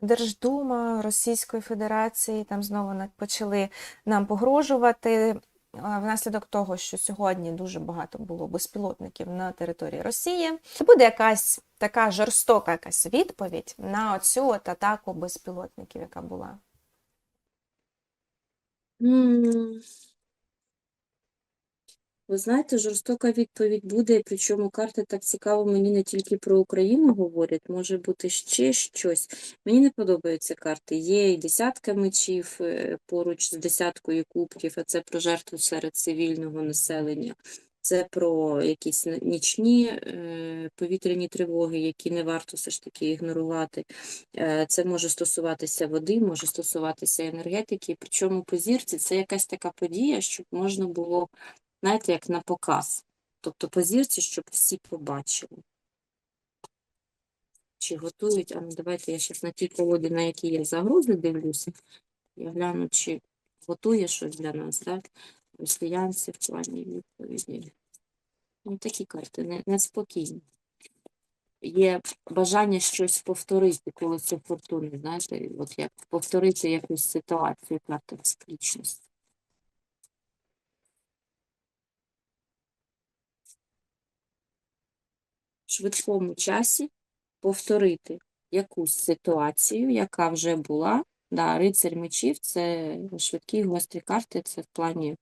Держдума Російської Федерації там знову почали нам погрожувати. Внаслідок того, що сьогодні дуже багато було безпілотників на території Росії, це буде якась така жорстока якась відповідь на оцю от атаку безпілотників, яка була. Ви знаєте, жорстока відповідь буде, причому карти так цікаво мені не тільки про Україну говорять, може бути ще щось. Мені не подобаються карти. Є і десятка мечів е, поруч з десяткою кубків, а це про жертву серед цивільного населення. Це про якісь нічні е, повітряні тривоги, які не варто все ж таки ігнорувати. Е, Це може стосуватися води, може стосуватися енергетики. Причому по зірці це якась така подія, щоб можна було, знаєте, як на показ. Тобто по щоб всі побачили. Чи готують, а ну давайте я зараз на тій колоді, на якій я загрози дивлюся. Я гляну, чи готує щось для нас, так? Росіянці в плані відповіді. Ну, такі карти неспокійні. Є бажання щось повторити, коли це фортуни, знаєте, от як повторити якусь ситуацію, карта циклічності. Швидкому часі повторити якусь ситуацію, яка вже була. Да, рицарь мечів це швидкі гострі карти, це в плані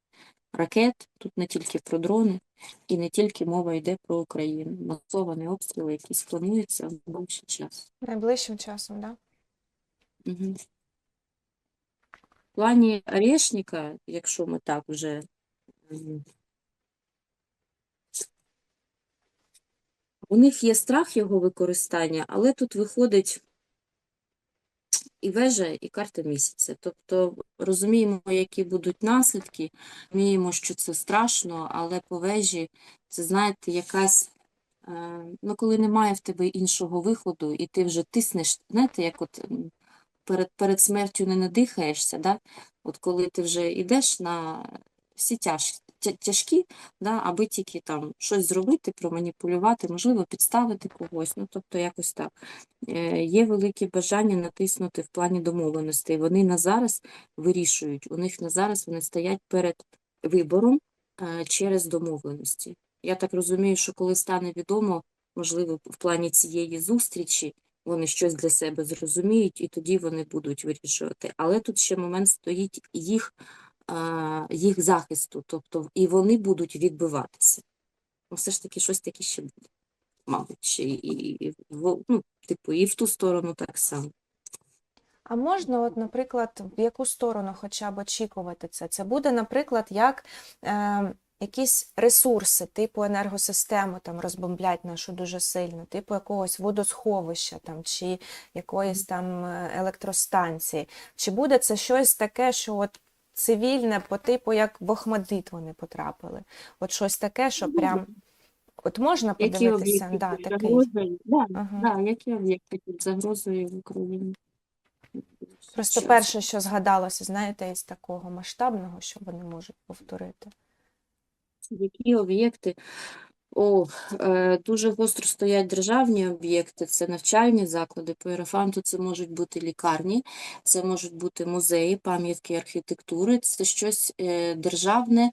ракет, тут не тільки про дрони, і не тільки мова йде про Україну. Масовані обстріли, які плануються в найближчий час. Найближчим часом, да? Угу. В плані орешника, якщо ми так вже у них є страх його використання, але тут виходить і вежа, і карта місяця. Тобто розуміємо, які будуть наслідки, розуміємо, що це страшно, але по вежі це, знаєте, якась, е, ну, коли немає в тебе іншого виходу, і ти вже тиснеш, знаєте, як от перед, перед смертю не надихаєшся, да? от коли ти вже йдеш на всі тяж, тя- тяжкі, да? аби тільки там щось зробити, проманіпулювати, можливо, підставити когось, ну, тобто якось так. Е, Є велике бажання натиснути в плані домовленостей. Вони на зараз вирішують, у них на зараз вони стоять перед вибором е, через домовленості. Я так розумію, що коли стане відомо, можливо, в плані цієї зустрічі, вони щось для себе зрозуміють, і тоді вони будуть вирішувати. Але тут ще момент стоїть їх, їх захисту, тобто і вони будуть відбиватися. Ну, все ж таки, щось таке ще буде, мабуть, і, і, ну, типу, і в ту сторону так само. А можна, от, наприклад, в яку сторону хоча б очікувати це? Це буде, наприклад, як е, якісь ресурси, типу енергосистему там розбомблять нашу дуже сильно, типу якогось водосховища там, чи якоїсь там е, електростанції. Чи буде це щось таке, що от цивільне по типу, як в Охмадит вони потрапили? От щось таке, що прям от можна Які подивитися, да, під такий. загрозою? Да, Ага. да, які об'єкти під загрозою в Україні? Просто Щас. перше, що згадалося, знаєте, із такого масштабного, що вони можуть повторити. Які об'єкти? О, е, дуже гостро стоять державні об'єкти, це навчальні заклади. По Єрофанту це можуть бути лікарні, це можуть бути музеї, пам'ятки архітектури, це щось е, державне,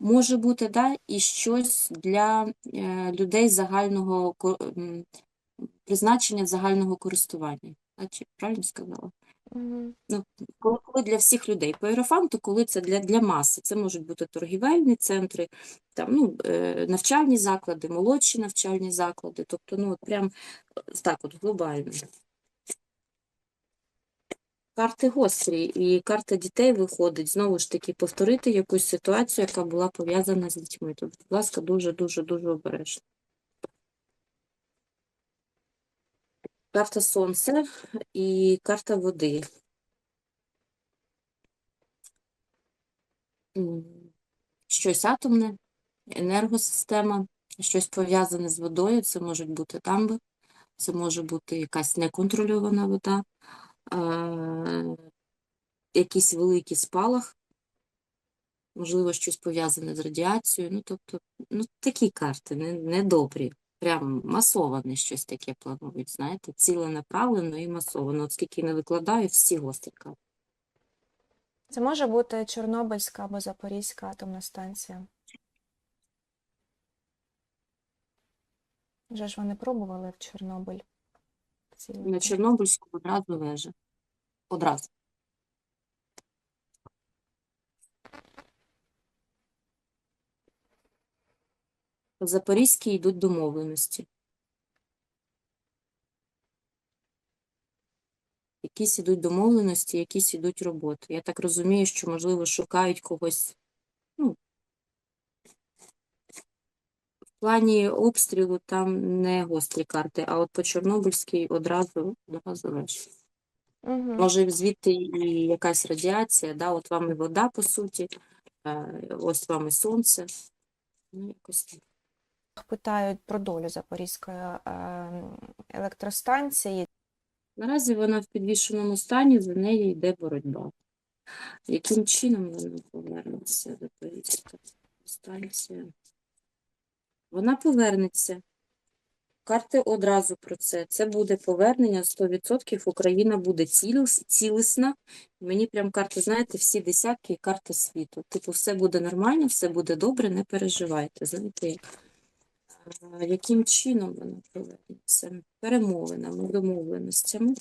може бути, да, і щось для е, людей загального призначення загального користування. Правильно сказала? Ну, коли, коли для всіх людей. По Єрофанту, коли це для, для маси. Це можуть бути торгівельні центри, там, ну, е, навчальні заклади, молодші навчальні заклади. Тобто, ну, от прям е, так от глобально. Карти гострі, і карта дітей виходить, знову ж таки, повторити якусь ситуацію, яка була пов'язана з дітьми. Тобто, будь ласка, дуже-дуже-дуже обережно. Карта сонця і карта води. Щось атомне, енергосистема, щось пов'язане з водою, це можуть бути дамби, це може бути якась неконтрольована вода, е, якийсь великий спалах, можливо, щось пов'язане з радіацією. Ну, тобто, ну, такі карти, не, недобрі. Прям масоване щось таке планують, знаєте, ціленаправлено і масовано. От скільки не викладаю, всі гострі карти. Це може бути Чорнобильська або Запорізька атомна станція. Вже ж вони пробували в Чорнобиль. На. Чорнобильську одразу вежа. Одразу. По Запорізькій йдуть домовленості. Якісь ідуть домовленості, якісь ідуть роботи. Я так розумію, що, можливо, шукають когось. Ну, в плані обстрілу там не гострі карти, а от по Чорнобильській одразу, одразу вежа. Мгм. Може, звідти і якась радіація, да? от вам і вода, по суті, е, ось вам і сонце. Ну, якось так. Питають про долю Запорізької е, електростанції. Наразі вона в підвішеному стані, за нею йде боротьба. Яким чином вона повернеться, Запорізька станція? Вона повернеться. Карти одразу про це. Це буде повернення 100%. Україна буде цілісна. Мені прям карти, знаєте, всі десятки і карти світу. Типу, все буде нормально, все буде добре, не переживайте. Знаєте, яким чином вона повернеться? Перемовинами, домовленостями.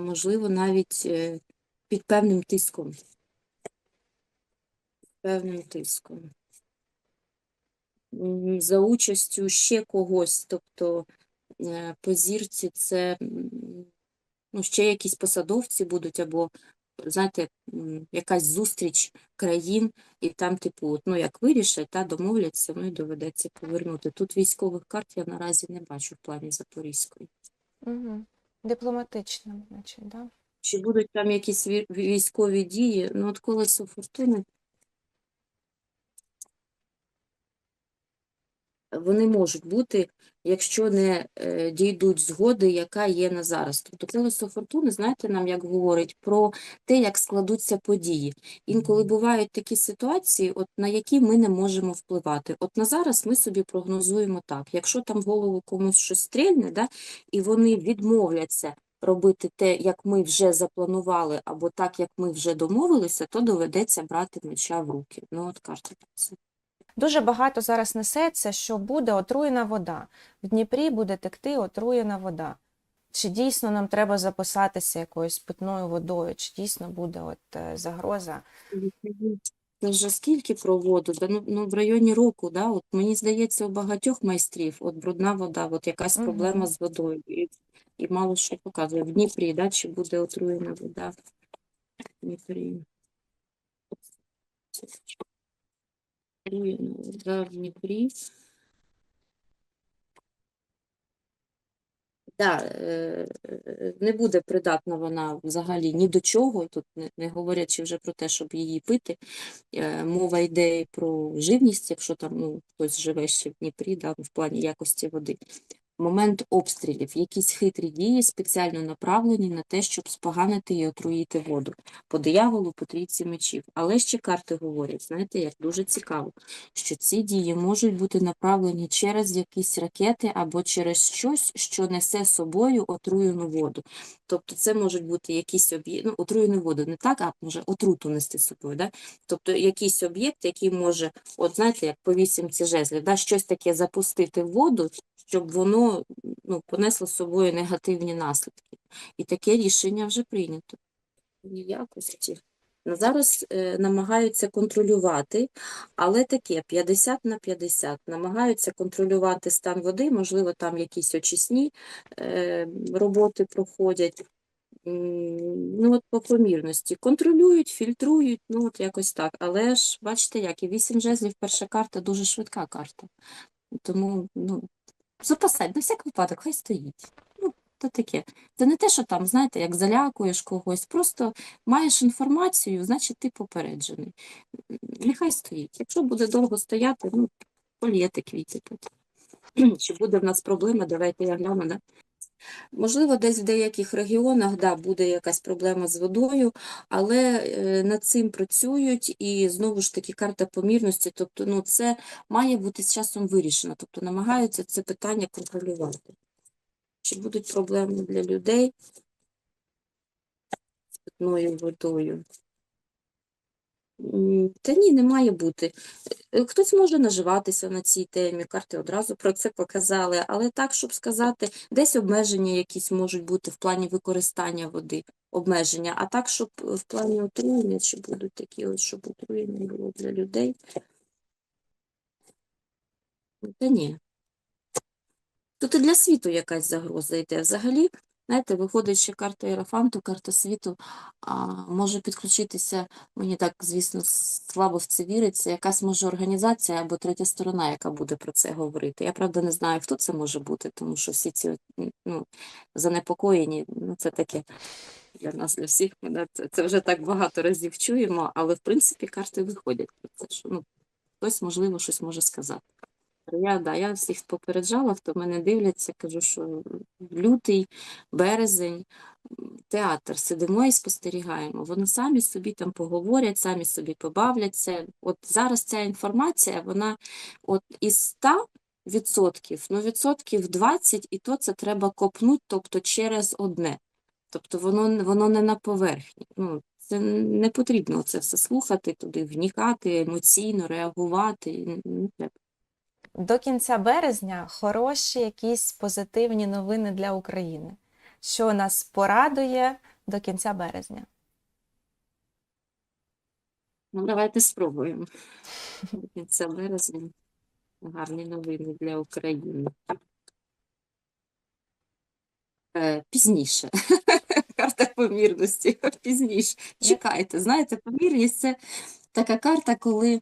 Можливо, навіть е, під певним тиском. Певним тиском. За участю ще когось, тобто е, по зірці це ну, ще якісь посадовці будуть, або, знаєте, якась зустріч країн, і там, типу, от, ну, як вирішать, та, домовляться, ну і доведеться повернути. Тут військових карт я наразі не бачу в плані Запорізької. Угу. Дипломатично, значить, да? Чи будуть там якісь військові дії? Ну, от колесо фортуни. Вони можуть бути, якщо не е, дійдуть згоди, яка є на зараз. Тобто колесо фортуни, знаєте, нам як говорить про те, як складуться події. Інколи бувають такі ситуації, от на які ми не можемо впливати. От на зараз ми собі прогнозуємо так: якщо там в голову комусь щось стрільне, да, і вони відмовляться робити те, як ми вже запланували, або так, як ми вже домовилися, то доведеться брати меча в руки. Ну, от карта це. Дуже багато зараз несеться, що буде отруєна вода. В Дніпрі буде текти отруєна вода. Чи дійсно нам треба запасатися якоюсь питною водою, чи дійсно буде от е, загроза? Це вже скільки про воду? Да, ну, ну, в районі року, да? От мені здається, у багатьох майстрів от брудна вода, от якась проблема з водою. І, і мало що показує. В Дніпрі, да? чи буде отруєна вода в Дніпрі. В Дніпрі. Да, е, не буде придатна вона взагалі ні до чого, тут не, не говорячи вже про те, щоб її пити. Е, Мова йде про живність, якщо там ну, хтось живе ще в Дніпрі, да, в плані якості води. Момент обстрілів, якісь хитрі дії спеціально направлені на те, щоб споганити і отруїти воду. По дияволу, по трійці мечів. Але ще карти говорять, знаєте, як дуже цікаво, що ці дії можуть бути направлені через якісь ракети або через щось, що несе собою отруєну воду. Тобто це можуть бути якісь об'єкти, ну, отруєну воду не так, а може отруту нести з собою. Да? Тобто якийсь об'єкт, який може, от знаєте, як по вісімці жезлів, да, щось таке запустити в воду, щоб воно ну, понесло з собою негативні наслідки. І таке рішення вже прийнято. Якості. Зараз е, намагаються контролювати, але таке 50 на 50. Намагаються контролювати стан води, можливо, там якісь очисні е, роботи проходять. Ну, от по помірності. Контролюють, фільтрують, ну от якось так. Але ж бачите, як і 8 жезлів, перша карта дуже швидка карта. Тому, ну, запасать, на всяк випадок, хай стоїть. То таке. Це не те, що там, знаєте, як залякуєш когось, просто маєш інформацію, значить ти попереджений. Нехай стоїть. Якщо буде довго стояти, ну, полієте потім. Чи буде в нас проблема, давайте я гляну, да? Можливо, десь в деяких регіонах да, буде якась проблема з водою, але е, над цим працюють і знову ж таки карта помірності, тобто ну, це має бути з часом вирішено, тобто намагаються це питання контролювати. Чи будуть проблеми для людей з питною водою? Та ні, не має бути. Е, Хтось може наживатися на цій темі, карти одразу про це показали, але так, щоб сказати, десь обмеження якісь можуть бути в плані використання води, обмеження, а так, щоб е, в плані отруєння, чи будуть такі, ось, щоб отруєння було для людей. Та ні. Тут і для світу якась загроза йде. Взагалі, знаєте, виходить ще карта Єрофанту, карта світу, а, може підключитися, мені так, звісно, слабо в це віриться, якась може організація або третя сторона, яка буде про це говорити. Я, правда, не знаю, хто це може бути, тому що всі ці ну, занепокоєні, ну, це таке для нас, для всіх. Ми, це вже так багато разів чуємо, але, в принципі, карти виходять про це, що ну, хтось, можливо, щось може сказати. Я, да, я всіх попереджала, хто мене дивляться, кажу, що лютий, березень, театр, сидимо і спостерігаємо. Вони самі собі там поговорять, самі собі побавляться. От зараз ця інформація, вона от із 100 відсотків, ну відсотків 20, і то це треба копнути, тобто через одне. Тобто воно, воно не на поверхні. Ну, це не потрібно це все слухати, туди вникати, емоційно реагувати. Не треба. До кінця березня хороші якісь позитивні новини для України, що нас порадує до кінця березня. Ну, давайте спробуємо. До кінця березня. Гарні новини для України. Е, Пізніше. Карта помірності. Пізніше. Чекайте. Знаєте, помірність це така карта, коли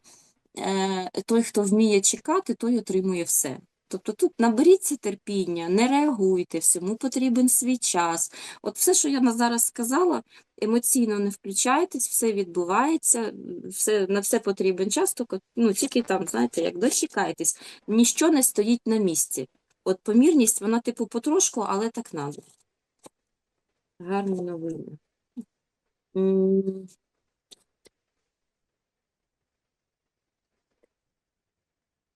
той, хто вміє чекати, той отримує все. Тобто тут наберіться терпіння, не реагуйте, всьому потрібен свій час. От все, що я зараз сказала, емоційно не включайтесь, все відбувається, все, на все потрібен час, тільки, ну, тільки там, знаєте, як дочекайтесь, ніщо не стоїть на місці. От помірність, вона типу потрошку, але так надо. Гарні новини.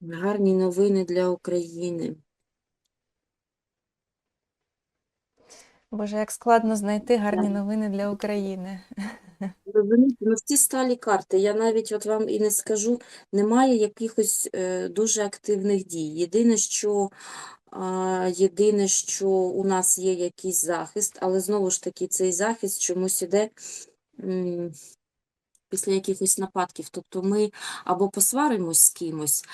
Гарні новини для України. Боже, як складно знайти гарні новини для України. Розумієте, ну всі сталі карти. Я навіть от вам і не скажу, немає якихось е, дуже активних дій. Єдине, що, а, єдине, що у нас є якийсь захист, але знову ж таки цей захист чомусь іде м, після якихось нападків. Тобто ми або посваримось з кимось,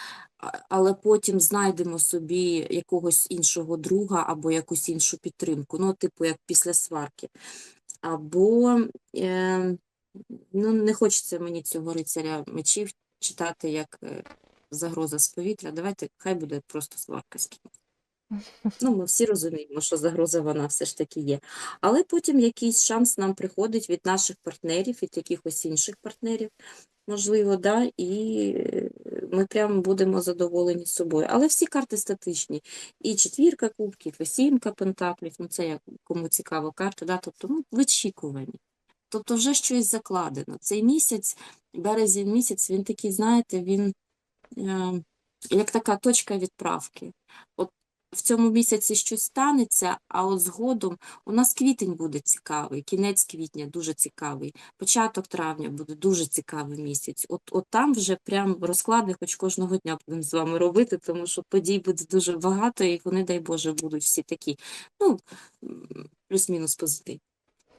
але потім знайдемо собі якогось іншого друга або якусь іншу підтримку. Ну, типу, як після сварки. Або е, ну, не хочеться мені цього рицаря мечів читати як е, загроза з повітря. Давайте, хай буде просто сварка з кимось. Ну, ми всі розуміємо, що загроза вона все ж таки є. Але потім якийсь шанс нам приходить від наших партнерів, від якихось інших партнерів, можливо, да, і ми прямо будемо задоволені собою. Але всі карти статичні. І четвірка кубків, і сімка пентаклів, ну це як кому цікава карта, да, тобто ну, вичікувані. Тобто вже щось закладено. Цей місяць, березень місяць, він такий, знаєте, він е, як така точка відправки. От в цьому місяці щось станеться, а от згодом у нас квітень буде цікавий, кінець квітня дуже цікавий, початок травня буде дуже цікавий місяць. От, от там вже прям розклади хоч кожного дня будемо з вами робити, тому що подій буде дуже багато, і вони, дай Боже, будуть всі такі, ну, плюс-мінус позитивні.